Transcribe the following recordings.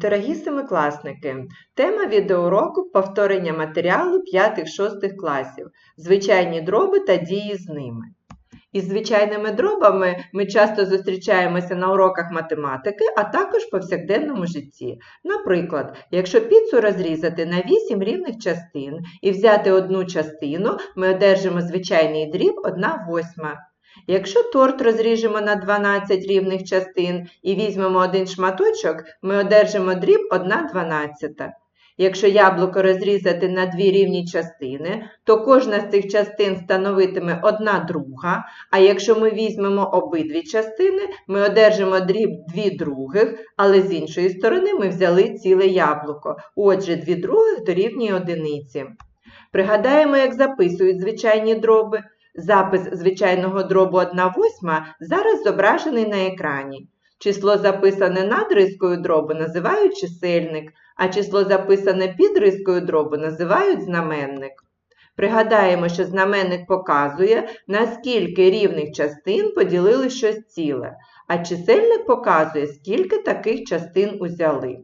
Дорогі семикласники, тема відеоуроку повторення матеріалу 5-6 класів, звичайні дроби та дії з ними. Із звичайними дробами ми часто зустрічаємося на уроках математики, а також в повсякденному житті. Наприклад, якщо піцу розрізати на 8 рівних частин і взяти одну частину, ми одержимо звичайний дріб 1 восьма. Якщо торт розріжемо на 12 рівних частин і візьмемо один шматочок, ми одержимо дріб 1 дванадцята. Якщо яблуко розрізати на дві рівні частини, то кожна з цих частин становитиме одна друга, а якщо ми візьмемо обидві частини, ми одержимо дріб дві других, але з іншої сторони ми взяли ціле яблуко. Отже, дві других дорівнює одиниці. Пригадаємо, як записують звичайні дроби. Запис звичайного дробу 1 восьма зараз зображений на екрані. Число, записане над рискою дробу, називають чисельник, а число, записане під рискою дробу, називають знаменник. Пригадаємо, що знаменник показує, наскільки рівних частин поділили щось ціле, а чисельник показує, скільки таких частин узяли.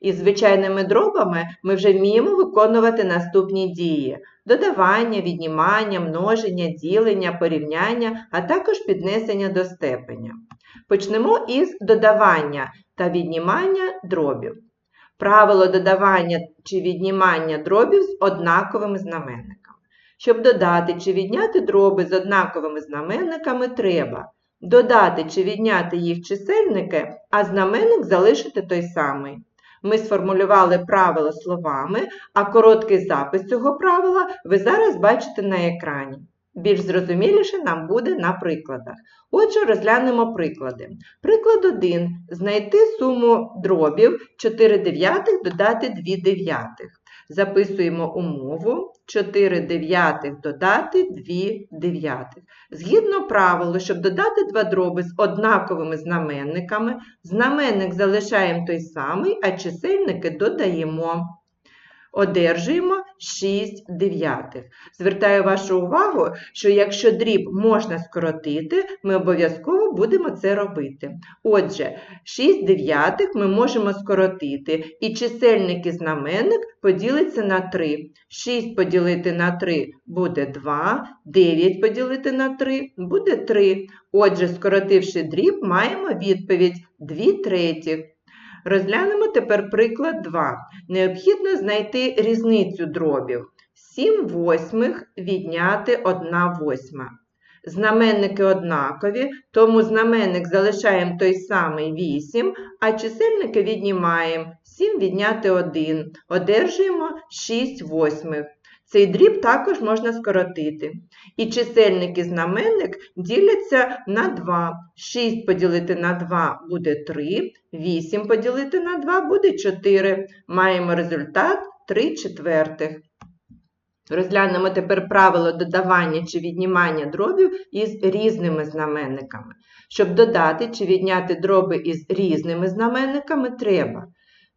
Із звичайними дробами ми вже вміємо виконувати наступні дії: додавання, віднімання, множення, ділення, порівняння, а також піднесення до степеня. Почнемо із додавання та віднімання дробів. Правило додавання чи віднімання дробів з однаковими знаменниками. Щоб додати чи відняти дроби з однаковими знаменниками, треба додати чи відняти їх чисельники, а знаменник залишити той самий. Ми сформулювали правило словами, а короткий запис цього правила ви зараз бачите на екрані. Більш зрозуміліше нам буде на прикладах. Отже, розглянемо приклади. Приклад 1. Знайти суму дробів 4 дев'ятих додати 2 дев'ятих. Записуємо умову 4 дев'ятих додати 2 дев'ятих. Згідно правилу, щоб додати два дроби з однаковими знаменниками, знаменник залишаємо той самий, а чисельники додаємо. Одержуємо 6 дев'ятих. Звертаю вашу увагу, що якщо дріб можна скоротити, ми обов'язково будемо це робити. Отже, 6 дев'ятих ми можемо скоротити, і чисельник і знаменник поділиться на 3. 6 поділити на 3 буде 2, 9 поділити на 3 буде 3. Отже, скоротивши дріб, маємо відповідь 2 третіх. Розглянемо тепер приклад 2. Необхідно знайти різницю дробів. 7 восьмих відняти 1 восьма. Знаменники однакові, тому знаменник залишаємо той самий 8, а чисельники віднімаємо 7 відняти 1. Одержуємо 6 восьмих. Цей дріб також можна скоротити. І чисельник і знаменник діляться на 2. 6 поділити на 2 буде 3, 8 поділити на 2 буде 4. Маємо результат 3 четвертих. Розглянемо тепер правило додавання чи віднімання дробів із різними знаменниками. Щоб додати чи відняти дроби із різними знаменниками, треба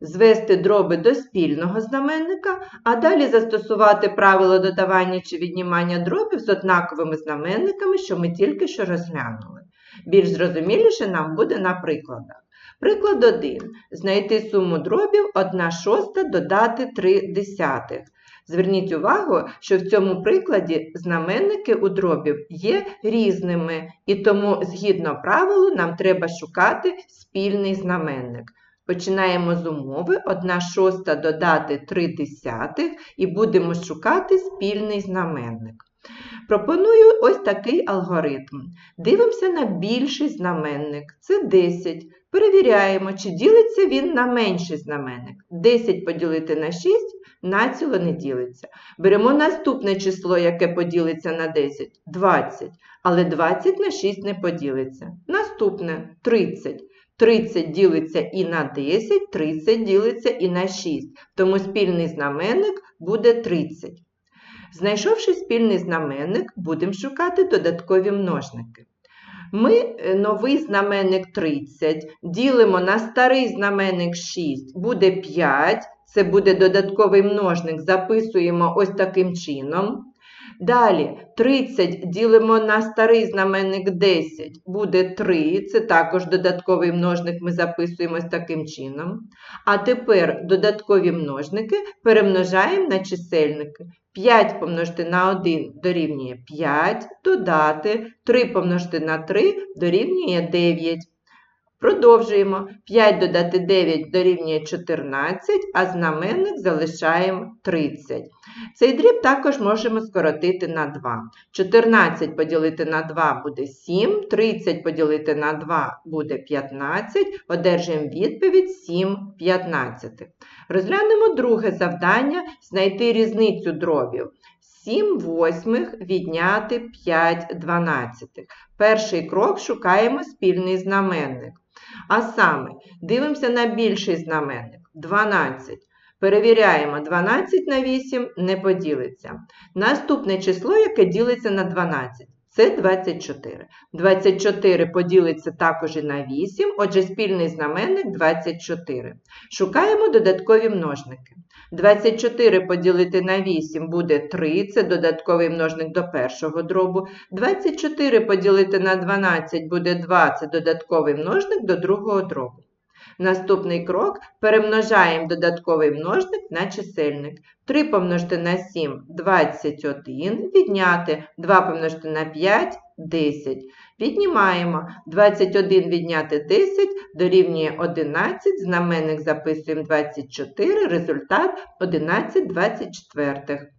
звести дроби до спільного знаменника, а далі застосувати правило додавання чи віднімання дробів з однаковими знаменниками, що ми тільки що розглянули. Більш зрозуміліше нам буде на прикладах. Приклад 1. Знайти суму дробів 1 шоста додати 3 десятих. Зверніть увагу, що в цьому прикладі знаменники у дробів є різними, і тому, згідно правилу, нам треба шукати спільний знаменник. Починаємо з умови 1 шоста додати 3 десятих і будемо шукати спільний знаменник. Пропоную ось такий алгоритм. Дивимося на більший знаменник це 10. Перевіряємо, чи ділиться він на менший знаменник. 10 поділити на 6 націло не ділиться. Беремо наступне число, яке поділиться на 10 20. Але 20 на 6 не поділиться. Наступне 30. 30 ділиться і на 10, 30 ділиться і на 6, тому спільний знаменник буде 30. Знайшовши спільний знаменник, будемо шукати додаткові множники. Ми е, новий знаменник 30 ділимо на старий знаменник 6, буде 5, це буде додатковий множник, записуємо ось таким чином. Далі 30 ділимо на старий знаменник 10, буде 3. Це також додатковий множник ми записуємо таким чином. А тепер додаткові множники перемножаємо на чисельники. 5 помножити на 1 дорівнює 5, додати 3 помножити на 3 дорівнює 9. Продовжуємо. 5 додати 9 дорівнює 14, а знаменник залишаємо 30. Цей дріб також можемо скоротити на 2. 14 поділити на 2 буде 7, 30 поділити на 2 буде 15, одержуємо відповідь 7 15. Розглянемо друге завдання знайти різницю дробів. 7 восьмих відняти 5 дванадцятих. Перший крок шукаємо спільний знаменник. А саме, дивимося на більший знаменник 12. Перевіряємо, 12 на 8 не поділиться. Наступне число, яке ділиться на 12, це 24. 24 поділиться також і на 8, отже, спільний знаменник 24. Шукаємо додаткові множники. 24 поділити на 8 буде 3, це додатковий множник до першого дробу. 24 поділити на 12 буде 2, це додатковий множник до другого дробу. Наступний крок перемножаємо додатковий множник на чисельник. 3 помножити на 7 21, відняти 2 помножити на 5 10. Віднімаємо 21 відняти 10 дорівнює 11, знаменник записуємо 24, результат 11 24.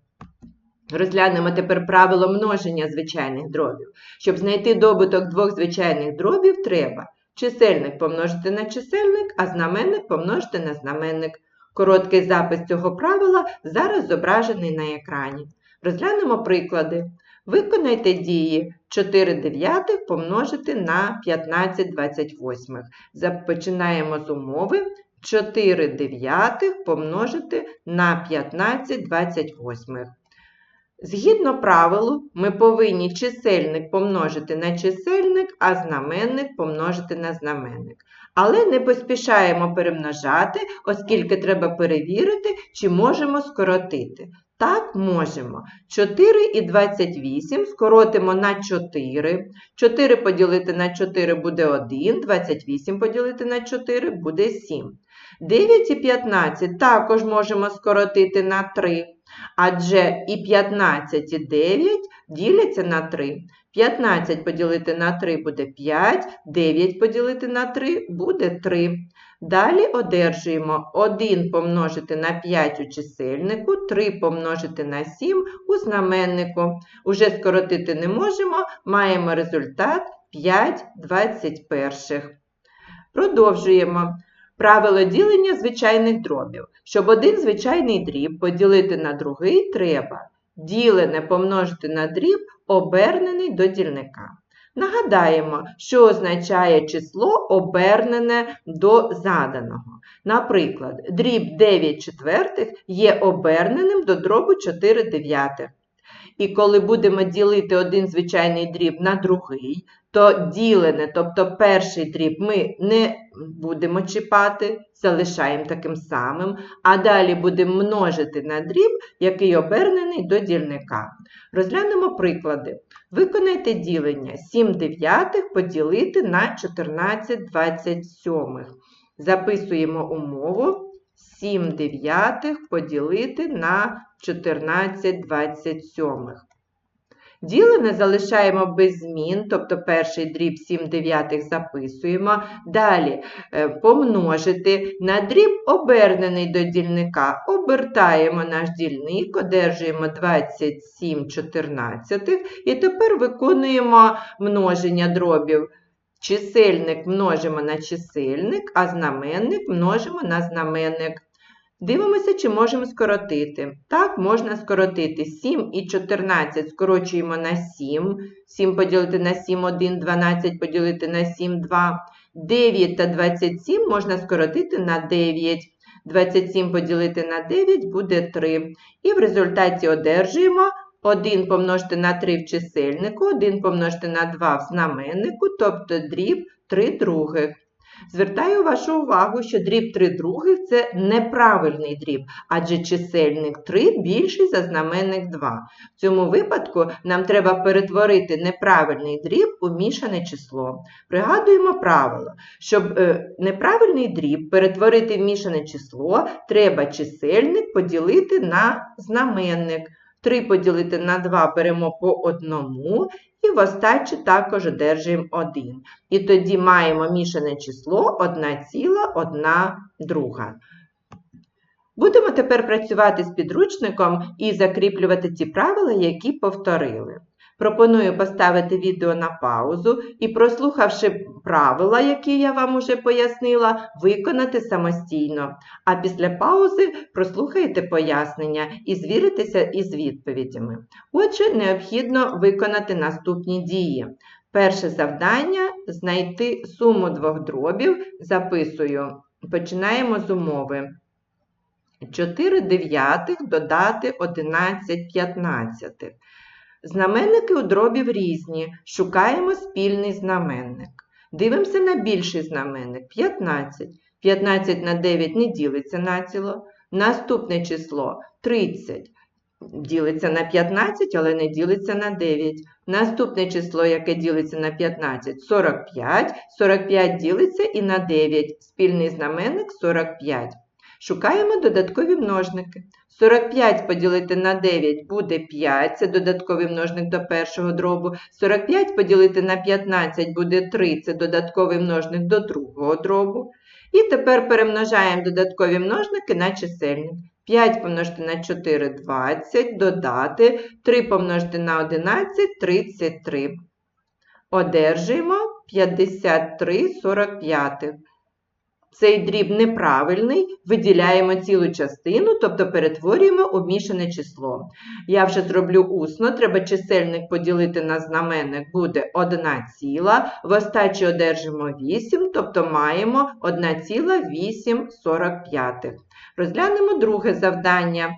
Розглянемо тепер правило множення звичайних дробів. Щоб знайти добуток двох звичайних дробів, треба чисельник помножити на чисельник, а знаменник помножити на знаменник. Короткий запис цього правила зараз зображений на екрані. Розглянемо приклади. Виконайте дії 4 дев'ятих помножити на 15 28. Починаємо з умови 4 дев'ятих помножити на 15 28. Згідно правилу, ми повинні чисельник помножити на чисельник, а знаменник помножити на знаменник. Але не поспішаємо перемножати, оскільки треба перевірити, чи можемо скоротити. Так, можемо. 4 і 28 скоротимо на 4. 4 поділити на 4 буде 1, 28 поділити на 4 буде 7. 9 і 15 також можемо скоротити на 3. Адже і 15 і 9 діляться на 3. 15 поділити на 3 буде 5, 9 поділити на 3 буде 3. Далі одержуємо 1 помножити на 5 у чисельнику, 3 помножити на 7 у знаменнику. Уже скоротити не можемо, маємо результат 5 21. Продовжуємо. Правило ділення звичайних дробів. Щоб один звичайний дріб поділити на другий, треба ділене помножити на дріб, обернений до дільника. Нагадаємо, що означає число обернене до заданого. Наприклад, дріб 9 четвертих є оберненим до дробу 4 дев'ятих. І коли будемо ділити один звичайний дріб на другий, то ділене, тобто перший дріб ми не будемо чіпати, залишаємо таким самим, а далі будемо множити на дріб, який обернений до дільника. Розглянемо приклади. Виконайте ділення 7 дев'ятих поділити на 14 27. Записуємо умову 7 дев'ятих поділити на 14 27. Ділене залишаємо без змін, тобто перший дріб 7 дев'ятих записуємо. Далі е, помножити на дріб обернений до дільника. Обертаємо наш дільник, одержуємо 27 чотирнадцятих. І тепер виконуємо множення дробів. Чисельник множимо на чисельник, а знаменник множимо на знаменник. Дивимося, чи можемо скоротити. Так, можна скоротити 7 і 14 скорочуємо на 7. 7 поділити на 7, 1, 12 поділити на 7, 2. 9 та 27 можна скоротити на 9. 27 поділити на 9 буде 3. І в результаті одержуємо 1 помножити на 3 в чисельнику, 1 помножити на 2 в знаменнику, тобто дріб 3 других. Звертаю вашу увагу, що дріб 3 других це неправильний дріб, адже чисельник 3 більший за знаменник 2. В цьому випадку нам треба перетворити неправильний дріб у мішане число. Пригадуємо правило, щоб е, неправильний дріб перетворити в мішане число, треба чисельник поділити на знаменник. 3 поділити на 2 беремо по одному, і в остачі також одержуємо 1. І тоді маємо мішане число 1,1 друга. Будемо тепер працювати з підручником і закріплювати ті правила, які повторили. Пропоную поставити відео на паузу і, прослухавши правила, які я вам уже пояснила, виконати самостійно. А після паузи прослухайте пояснення і звіритеся із відповідями. Отже, необхідно виконати наступні дії. Перше завдання знайти суму двох дробів. Записую. Починаємо з умови. 4 дев'ятих додати 11 п'ятнадцятих. Знаменники у дробів різні. Шукаємо спільний знаменник. Дивимося на більший знаменник 15. 15 на 9 не ділиться націло. Наступне число 30. Ділиться на 15, але не ділиться на 9. Наступне число, яке ділиться на 15 45. 45 ділиться і на 9. Спільний знаменник 45. Шукаємо додаткові множники. 45 поділити на 9 буде 5, це додатковий множник до першого дробу. 45 поділити на 15 буде 3, це додатковий множник до другого дробу. І тепер перемножаємо додаткові множники на чисельник. 5 помножити на 4 20, додати 3 помножити на 11 33. Одержуємо 53 45. Цей дріб неправильний, виділяємо цілу частину, тобто перетворюємо у мішане число. Я вже зроблю усно, треба чисельник поділити на знаменник, буде 1 ціла, в остачі одержимо 8, тобто маємо 1,845. Розглянемо друге завдання.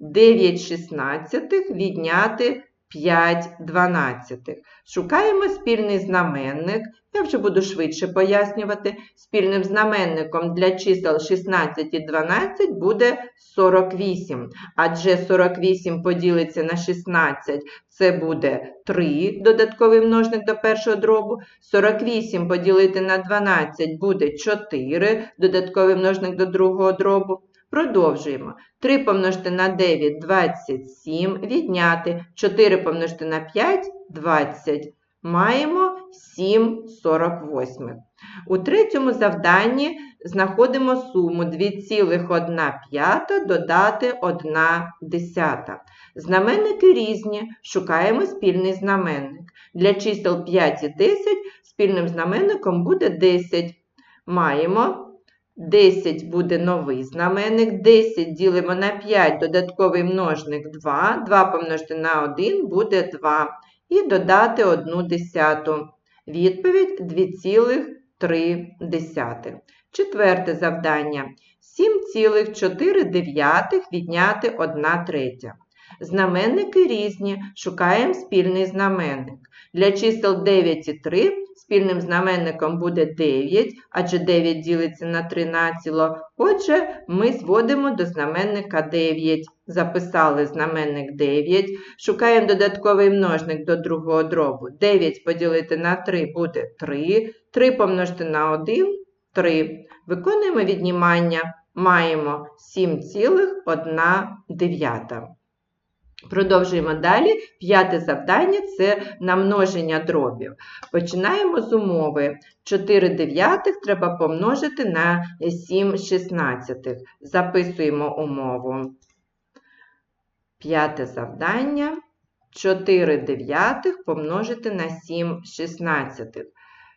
9 шістнадцятих відняти 5 дванадцятих. Шукаємо спільний знаменник. Я вже буду швидше пояснювати. Спільним знаменником для чисел 16 і 12 буде 48. Адже 48 поділиться на 16, це буде 3 додатковий множник до першого дробу. 48 поділити на 12 буде 4 додатковий множник до другого дробу. Продовжуємо. 3 помножити на 9 27, відняти 4 помножити на 5 20. Маємо 7 48. У третьому завданні знаходимо суму 2,1 додати 1 десята. Знаменники різні, шукаємо спільний знаменник. Для чисел 5 і 10 спільним знаменником буде 10. Маємо 10 буде новий знаменник, 10 ділимо на 5, додатковий множник 2, 2 помножити на 1 буде 2. І додати 1 десяту. Відповідь 2,3. Четверте завдання. 7,4 відняти 1 третя. Знаменники різні. Шукаємо спільний знаменник. Для чисел 9 і 3 спільним знаменником буде 9, адже 9 ділиться на 3 націло. Отже, ми зводимо до знаменника 9. Записали знаменник 9. Шукаємо додатковий множник до другого дробу. 9 поділити на 3 буде 3. 3 помножити на 1 3. Виконуємо віднімання. Маємо 7,1. Продовжуємо далі. П'яте завдання це намноження дробів. Починаємо з умови. 4 дев'ятих треба помножити на 7 шістнадцятих. Записуємо умову. П'яте завдання. 4 дев'ятих помножити на 7 шістнадцятих.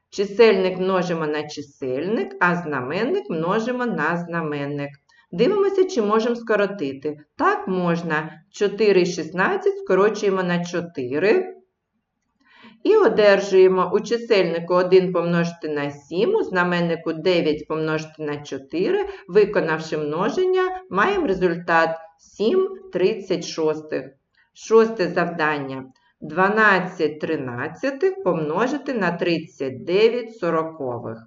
Чисельник множимо на чисельник, а знаменник множимо на знаменник. Дивимося, чи можемо скоротити. Так, можна. 4 і 16 скорочуємо на 4. І одержуємо у чисельнику 1 помножити на 7, у знаменнику 9 помножити на 4. Виконавши множення, маємо результат 7 36. Шосте завдання. 12 тринадцятих помножити на 39 сорокових.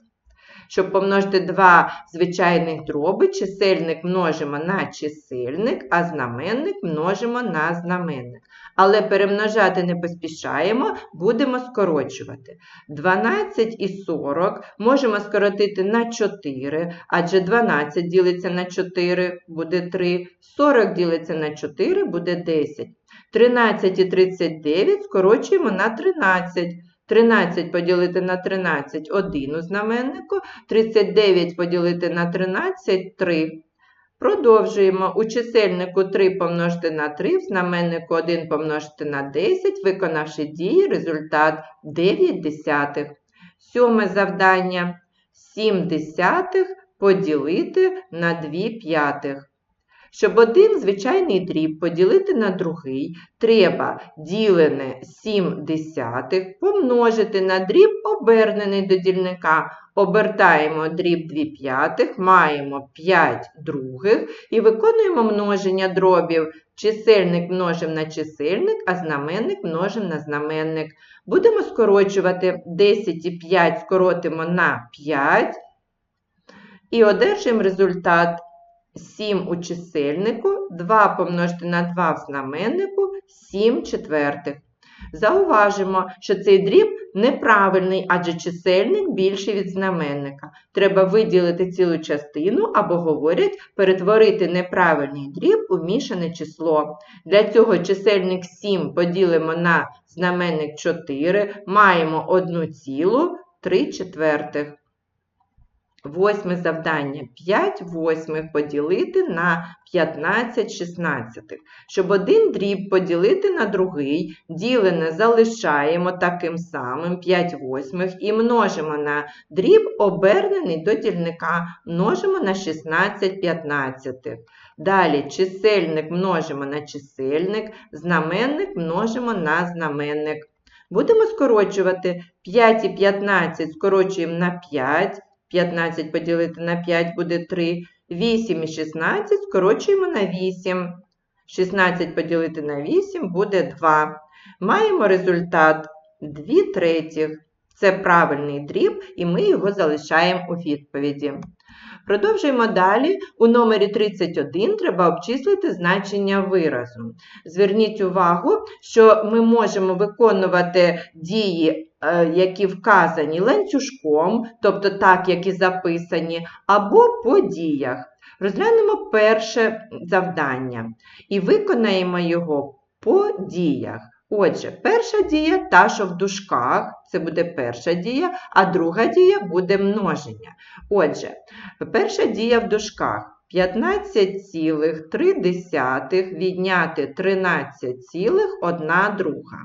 Щоб помножити два звичайних дроби, чисельник множимо на чисельник, а знаменник множимо на знаменник. Але перемножати не поспішаємо, будемо скорочувати. 12 і 40 можемо скоротити на 4, адже 12 ділиться на 4 буде 3, 40 ділиться на 4 буде 10. 13 і 39 скорочуємо на 13. 13 поділити на 13 – 1 у знаменнику, 39 поділити на 13 – 3. Продовжуємо. У чисельнику 3 помножити на 3, в знаменнику 1 помножити на 10, виконавши дії, результат 9 десятих. Сьоме завдання. 7 десятих поділити на 2 п'ятих. Щоб один звичайний дріб поділити на другий, треба ділене 7 десятих помножити на дріб, обернений до дільника. Обертаємо дріб 2 п'ятих, маємо 5 других і виконуємо множення дробів. Чисельник множимо на чисельник, а знаменник множимо на знаменник. Будемо скорочувати 10 і 5 скоротимо на 5 і одержимо результат 7 у чисельнику, 2 помножити на 2 в знаменнику, 7 четвертих. Зауважимо, що цей дріб неправильний, адже чисельник більший від знаменника. Треба виділити цілу частину або, говорять, перетворити неправильний дріб у мішане число. Для цього чисельник 7 поділимо на знаменник 4, маємо 1 цілу 3 четвертих. Восьме завдання 5 восьмих поділити на 15 шістнадцятих. Щоб один дріб поділити на другий, ділене залишаємо таким самим 5 восьмих і множимо на дріб, обернений до дільника, множимо на 16 п'ятнадцятих. Далі чисельник множимо на чисельник, знаменник множимо на знаменник. Будемо скорочувати 5 і 15 скорочуємо на 5. 15 поділити на 5 буде 3. 8 і 16 скорочуємо на 8. 16 поділити на 8 буде 2. Маємо результат 2 третіх. Це правильний дріб, і ми його залишаємо у відповіді. Продовжуємо далі. У номері 31 треба обчислити значення виразу. Зверніть увагу, що ми можемо виконувати дії, які вказані ланцюжком, тобто так, як і записані, або по діях. Розглянемо перше завдання і виконаємо його по діях. Отже, перша дія та, що в дужках, це буде перша дія, а друга дія буде множення. Отже, перша дія в дужках 15,3 відняти 13,1 друга.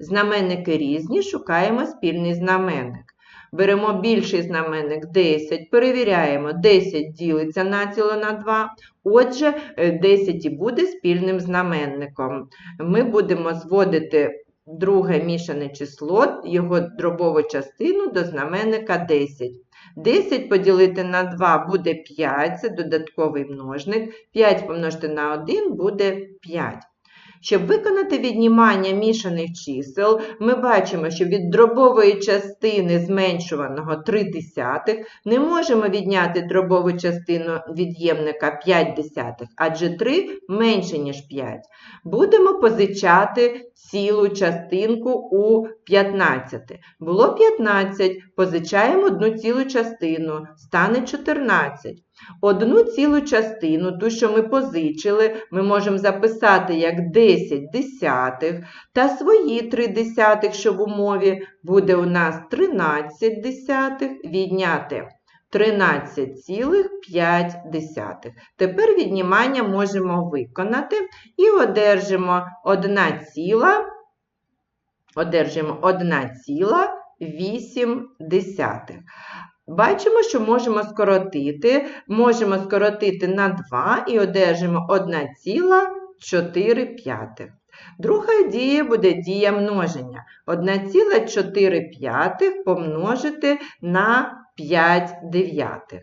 Знаменники різні, шукаємо спільний знаменник. Беремо більший знаменник 10, перевіряємо, 10 ділиться націло на 2. Отже, 10 і буде спільним знаменником. Ми будемо зводити друге мішане число, його дробову частину до знаменника 10. 10 поділити на 2 буде 5, це додатковий множник. 5 помножити на 1 буде 5. Щоб виконати віднімання мішаних чисел, ми бачимо, що від дробової частини зменшуваного 3 десятих не можемо відняти дробову частину від'ємника 5 десятих, адже 3 менше, ніж 5. Будемо позичати цілу частинку у 15. Було 15, позичаємо одну цілу частину, стане 14. Одну цілу частину, ту, що ми позичили, ми можемо записати як 10 десятих, та свої 3 десятих, що в умові буде у нас 13 десятих, відняти 13,5. Тепер віднімання можемо виконати і одержимо 1 ціла, одержимо 1,8. Бачимо, що можемо скоротити, можемо скоротити на 2 і одержимо 1,4. Друга дія буде дія множення. 1,4 помножити на 5 дев'ятих.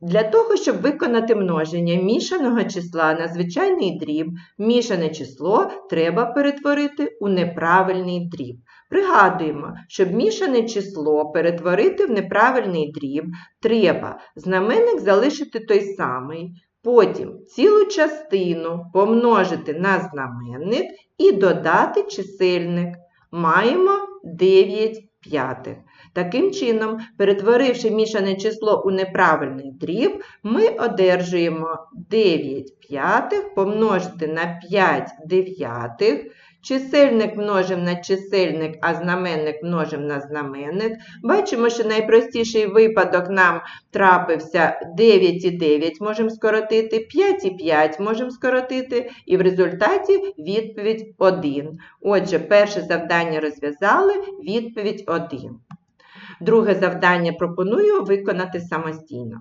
Для того, щоб виконати множення мішаного числа на звичайний дріб, мішане число треба перетворити у неправильний дріб. Пригадуємо, щоб мішане число перетворити в неправильний дріб, треба знаменник залишити той самий, потім цілу частину помножити на знаменник і додати чисельник. Маємо 9 п'ятих. Таким чином, перетворивши мішане число у неправильний дріб, ми одержуємо 9 п'ятих помножити на 5 дев'ятих. Чисельник множимо на чисельник, а знаменник множимо на знаменник. Бачимо, що найпростіший випадок нам трапився 9 і 9 можемо скоротити, 5 і 5 можемо скоротити, і в результаті відповідь 1. Отже, перше завдання розв'язали, відповідь 1. Друге завдання пропоную виконати самостійно.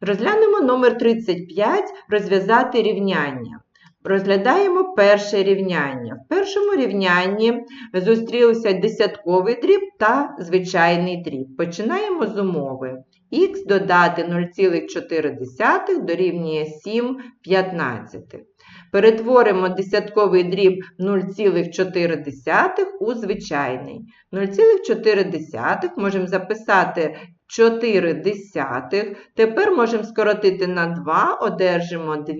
Розглянемо номер 35 розв'язати рівняння. Розглядаємо перше рівняння. В першому рівнянні зустрілися десятковий дріб та звичайний дріб. Починаємо з умови. Х додати 0,4 дорівнює 7 15. Перетворимо десятковий дріб 0,4 у звичайний. 0,4 можемо записати 4 десятих. Тепер можемо скоротити на 2, одержимо 2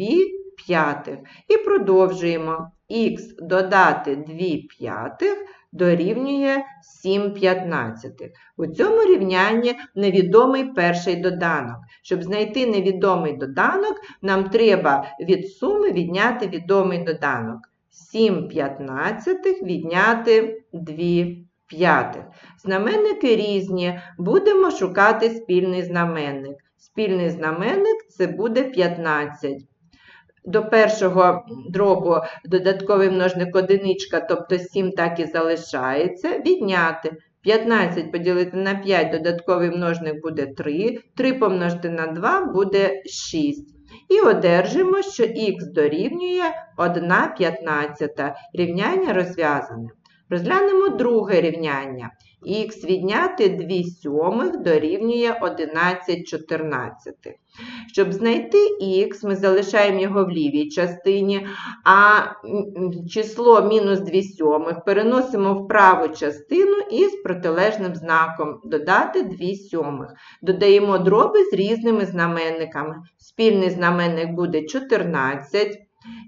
п'ятих. І продовжуємо. Х додати 2 п'ятих дорівнює 7 п'ятнадцятих. У цьому рівнянні невідомий перший доданок. Щоб знайти невідомий доданок, нам треба від суми відняти відомий доданок. 7 п'ятнадцятих відняти 2 п'ятих. Знаменники різні. Будемо шукати спільний знаменник. Спільний знаменник це буде 15. До першого дробу додатковий множник одиничка, тобто 7 так і залишається. Відняти 15 поділити на 5, додатковий множник буде 3, 3 помножити на 2 буде 6. І одержимо, що х дорівнює 1 п'ятнадцята. Рівняння розв'язане. Розглянемо друге рівняння. Х відняти 2 сьомих дорівнює 11 чотирнадцятих. Щоб знайти х, ми залишаємо його в лівій частині, а число мінус 2 сьомих переносимо в праву частину із протилежним знаком додати 2 сьомих. Додаємо дроби з різними знаменниками. Спільний знаменник буде 14.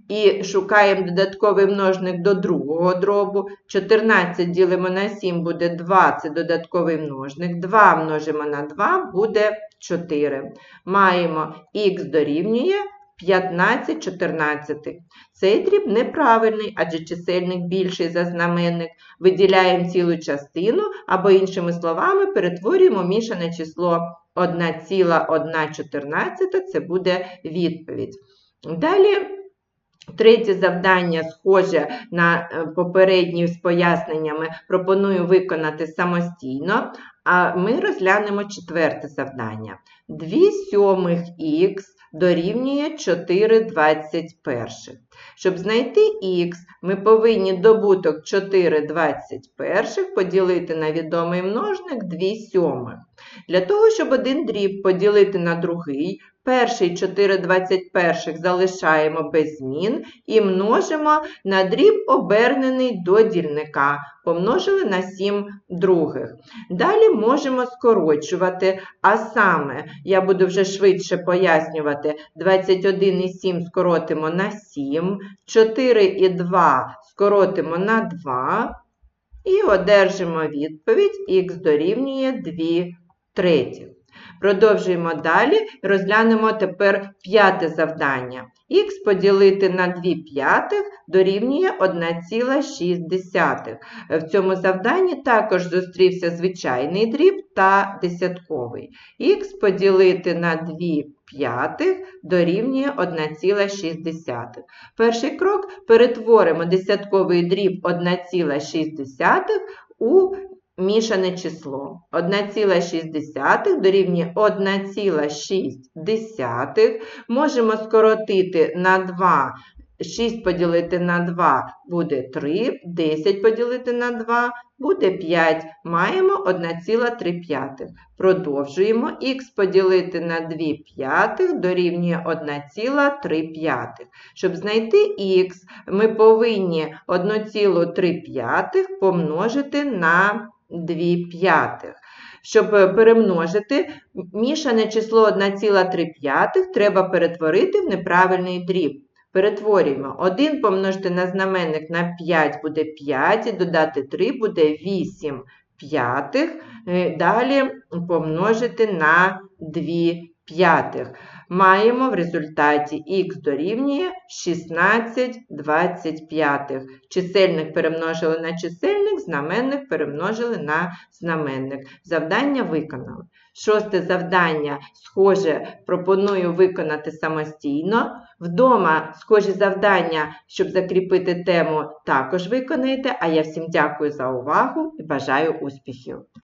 І шукаємо додатковий множник до другого дробу. 14 ділимо на 7 буде 2, це додатковий множник. 2 множимо на 2 буде 4. Маємо х дорівнює 15 14. Цей дріб неправильний, адже чисельник більший за знаменник. Виділяємо цілу частину, або, іншими словами, перетворюємо мішане число 1,114, це буде відповідь. Далі. Третє завдання, схоже на е, попередні з поясненнями, пропоную виконати самостійно, а ми розглянемо четверте завдання. 2 сьомих х дорівнює 4 21. Щоб знайти х, ми повинні добуток 4 21 поділити на відомий множник 2 сьомих. Для того, щоб один дріб поділити на другий, перший 4 21 залишаємо без змін і множимо на дріб обернений до дільника, помножили на 7 других. Далі можемо скорочувати, а саме, я буду вже швидше пояснювати, 21 і 7 скоротимо на 7, 4 і 2 скоротимо на 2. І одержимо відповідь х дорівнює 2 третіх. Продовжуємо далі, розглянемо тепер п'яте завдання. Х поділити на 2 п'ятих дорівнює 1,6. В цьому завданні також зустрівся звичайний дріб та десятковий. Х поділити на 2 п'ятих дорівнює 1,6. Перший крок перетворимо десятковий дріб 1,6 у мішане число. 1,6 дорівнює 1,6. Можемо скоротити на 2 6 поділити на 2 буде 3, 10 поділити на 2 буде 5. Маємо 1,3. Продовжуємо. Х поділити на 2 п'ятих дорівнює 1,3. Щоб знайти х, ми повинні 1,3 п'ятих помножити на 2 п'ятих. Щоб е, перемножити мішане число 1,3 п'ятих треба перетворити в неправильний дріб. Перетворюємо. 1 помножити на знаменник на 5 буде 5, і додати 3 буде 8 п'ятих. Е, Далі помножити на 2 п'ятих. Маємо в результаті х дорівнює 16 25. Чисельник перемножили на чисельник, знаменник перемножили на знаменник. Завдання виконали. Шосте завдання схоже пропоную виконати самостійно. Вдома схожі завдання, щоб закріпити тему, також виконайте. А я всім дякую за увагу і бажаю успіхів!